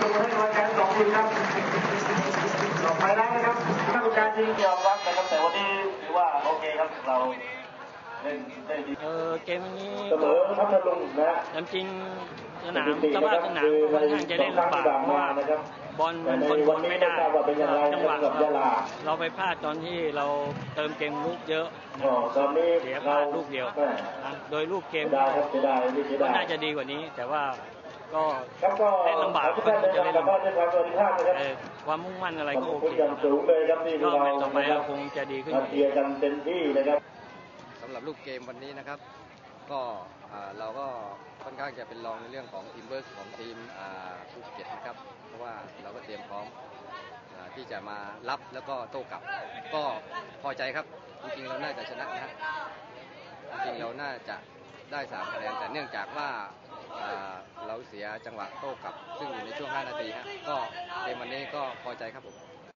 หลายครับตัวให้กำลังใจสองทีมครับต่อไปแล้วนะครับท่านผู้การจริงยอมรับนะครับแต่วันนี้ถือว่าโอเคครับเราเล่นได้ดีเออเกมวันนี้เสมอพัทลุงนะตามจริงสนามสภาพสนามค่อนข้างจะเล่นลำบากเพราะว่าบอลมันคอนโทรลไม่ได้จังหวะเราเราไปพลาดตอนที่เราเติมเกมลุกเยอะอ๋อตอนนี้เสียพลาดลูกเดียวแม่นะโดยลูกเกมเสียดายครับเสียดายนี่เสียก็ดายน่าจะดีกว่านี้แต่ว่า ก็ครับก็เล่นลำบากขอทุกท่านเดินทางกลับบ้านด้วยความสวัสดิภาพนะครับเอ่อความมุ่งมั่นอะไรขอบก็โอคุณเคอย่างสูงเลยครับนี่ก็เราแมตช์ต่อไปเราคงจะดีขึ้นกมาว่าเชีนี้ยร์กันเต็มที่นะครับสำหรับลูกเกมวันนี้นะครับ ก็อ่าเราก็ค่อนข้างจะเป็นรองในเรื่องของทีมเบิร์กของทีมอ่าภูเก็ตนะครับ เพราะว่าเราก็เตรียมพร้อมอาที่จะมารับแล้วก็โต้กลับ ก็พอใจครับจริงๆเราน่าจะชนะนะฮะจริงๆเราน่าจะได้สามคะแนนแต่เนื่องจากว่าอ่า เราเสียจังหวะโต้กลับซึ่งอยู่ในช่วง 5 นาทีฮะก็เกมวันนี้ก็พอใจครับผม